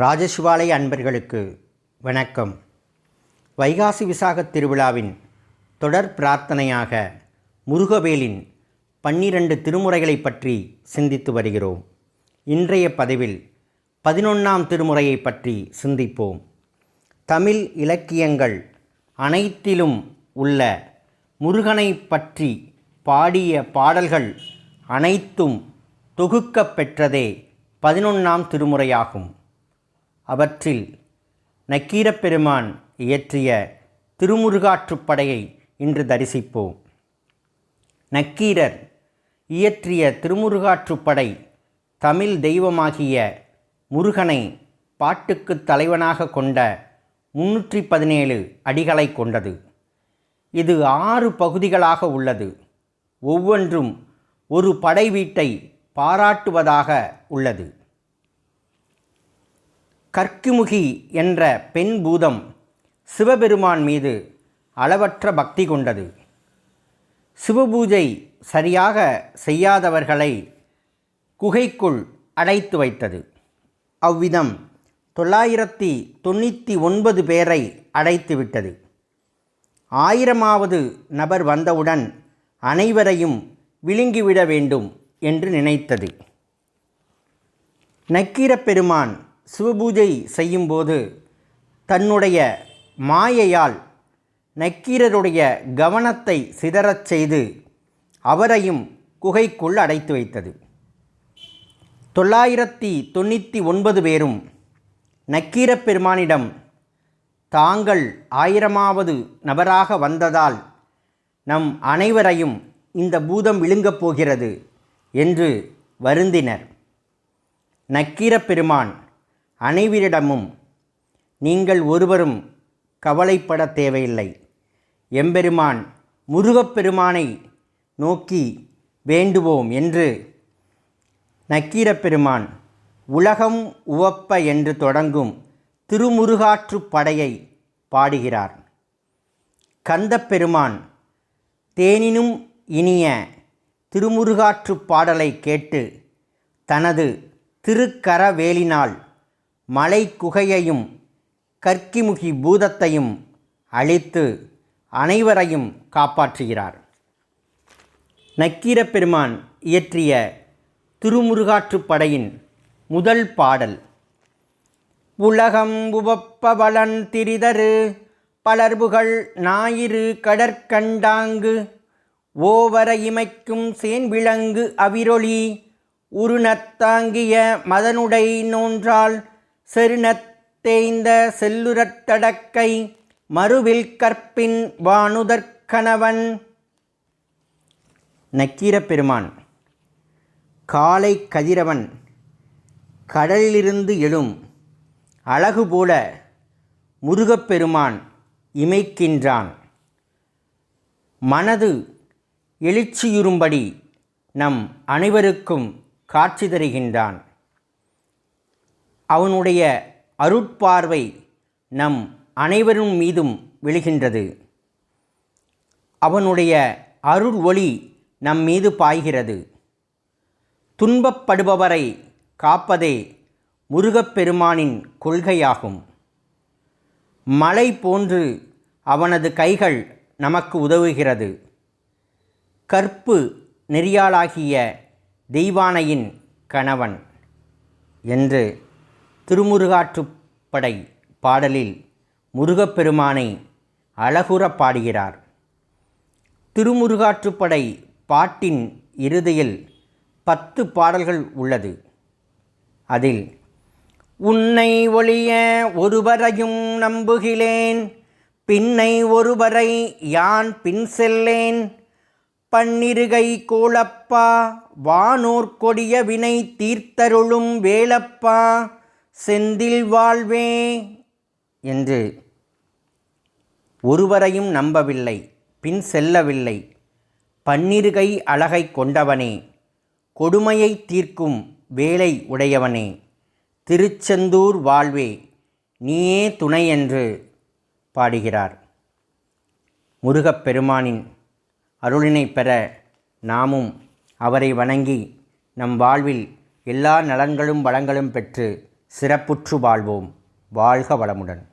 ராஜசிவாலய அன்பர்களுக்கு வணக்கம். வைகாசி விசாகத் திருவிழாவின் தொடர் பிரார்த்தனையாக முருகவேலின் பன்னிரண்டு திருமுறைகளை பற்றி சிந்தித்து வருகிறோம். இன்றைய பதிவில் பதினொன்றாம் திருமுறையை பற்றி சிந்திப்போம். தமிழ் இலக்கியங்கள் அனைத்திலும் உள்ள முருகனை பற்றி பாடிய பாடல்கள் அனைத்தும் தொகுக்கப் பெற்றதே பதினொன்றாம் திருமுறையாகும். அவற்றில் நக்கீரப் பெருமான் இயற்றிய திருமுருகாற்றுப்படையை இன்று தரிசிப்போம். நக்கீரர் இயற்றிய திருமுருகாற்றுப்படை தமிழ் தெய்வமாகிய முருகனை பாட்டுக்குத் தலைவனாக கொண்ட முன்னூற்றி பதினேழு அடிகளை கொண்டது. இது ஆறு பகுதிகளாக உள்ளது. ஒவ்வொன்றும் ஒரு படை வீட்டை பாராட்டுவதாக உள்ளது. கற்குமுகி என்ற பெண் பூதம் சிவபெருமான் மீது அளவற்ற பக்தி கொண்டது. சிவபூஜை சரியாக செய்யாதவர்களை குகைக்குள் அடைத்து வைத்தது. அவ்விதம் தொள்ளாயிரத்தி தொண்ணூற்றி ஒன்பது பேரை அடைத்துவிட்டது ஆயிரமாவது நபர் வந்தவுடன் அனைவரையும் விழுங்கிவிட வேண்டும் என்று நினைத்தது. நக்கீரப் பெருமான் சிவபூஜை செய்யும்போது தன்னுடைய மாயையால் நக்கீரருடைய கவனத்தை சிதறச் செய்து அவரையும் குகைக்குள் அடைத்து வைத்தது. தொள்ளாயிரத்தி தொண்ணூற்றி ஒன்பது பேரும் நக்கீரப் பெருமானிடம் தாங்கள் ஆயிரமாவது நபராக வந்ததால் நம் அனைவரையும் இந்த பூதம் விழுங்கப் போகிறது என்று வருந்தினர். நக்கீரப் பெருமான் அனைவரிடமும் நீங்கள் ஒருவரும் கவலைப்பட தேவையில்லை. எம்பெருமான் முருகப்பெருமானை நோக்கி வேண்டுவோம் என்று நக்கீரப்பெருமான் உலகம் உவப்ப என்று தொடங்கும் திருமுருகாற்றுப் படையை பாடுகிறார். கந்தப்பெருமான் தேனினும் இனிய திருமுருகாற்றுப் பாடலை கேட்டு தனது திருக்கரவேலினால் மலை குகையையும் கற்கிமுகி பூதத்தையும் அழித்து அனைவரையும் காப்பாற்றுகிறார். நக்கீரப் பெருமான் இயற்றிய திருமுருகாற்றுப் படையின் முதல் பாடல் உலகம் உவப்பவளன் திரிதரு பலர்புகள் ஞாயிறு கடற்கண்டாங்கு ஓவர இமைக்கும் சேன்விளங்கு அவிரொளி உருணத்தாங்கிய மதனுடை நோன்றால் செருணத்தேய்ந்த செல்லுரத்தடக்கை மறுவில் கற்பின் வானுதற்கணவன் நக்கீரப் பெருமான் காலை கதிரவன் கடலிலிருந்து எழும் அழகு போல முருகப்பெருமான் இமைக்கின்றான். மனது எழுச்சியுறும்படி நம் அனைவருக்கும் காட்சி தருகின்றான். அவனுடைய அருட்பார்வை நம் அனைவரும் மீதும் விழுகின்றது. அவனுடைய அருள் ஒளி நம் மீது பாய்கிறது. துன்பப்படுபவரை காப்பதே முருகப்பெருமானின் கொள்கையாகும். மலை போன்று அவனது கைகள் நமக்கு உதவுகிறது. கற்பு நெறியாளாகிய தெய்வானையின் கணவன் என்று திருமுருகாற்றுப்படை பாடலில் முருகப்பெருமானை அழகுற பாடுகிறார். திருமுருகாற்றுப்படை பாட்டின் இறுதியில் பத்து பாடல்கள் உள்ளது. அதில் உன்னை ஒழிய ஒருவரையும் நம்புகிலேன் பின்னை ஒருவரை யான் பின் செல்லேன் பன்னிருகை கோளப்பா வானோர் கொடிய வினை தீர்த்தருளும் வேலப்பா செந்தில் வாழ்வே என்று ஒருவரையும் நம்பவில்லை பின் செல்லவில்லை. பன்னிருகை அழகை கொண்டவனே கொடுமையை தீர்க்கும் வேலை உடையவனே. திருச்செந்தூர் வாழ்வே நீயே துணை என்று பாடுகிறார். முருகப்பெருமானின் அருளினை பெற நாமும் அவரை வணங்கி நம் வாழ்வில் எல்லா நலன்களும் வளங்களும் பெற்று சிறப்புற்று வாழ்வோம். வாழ்க வளமுடன்.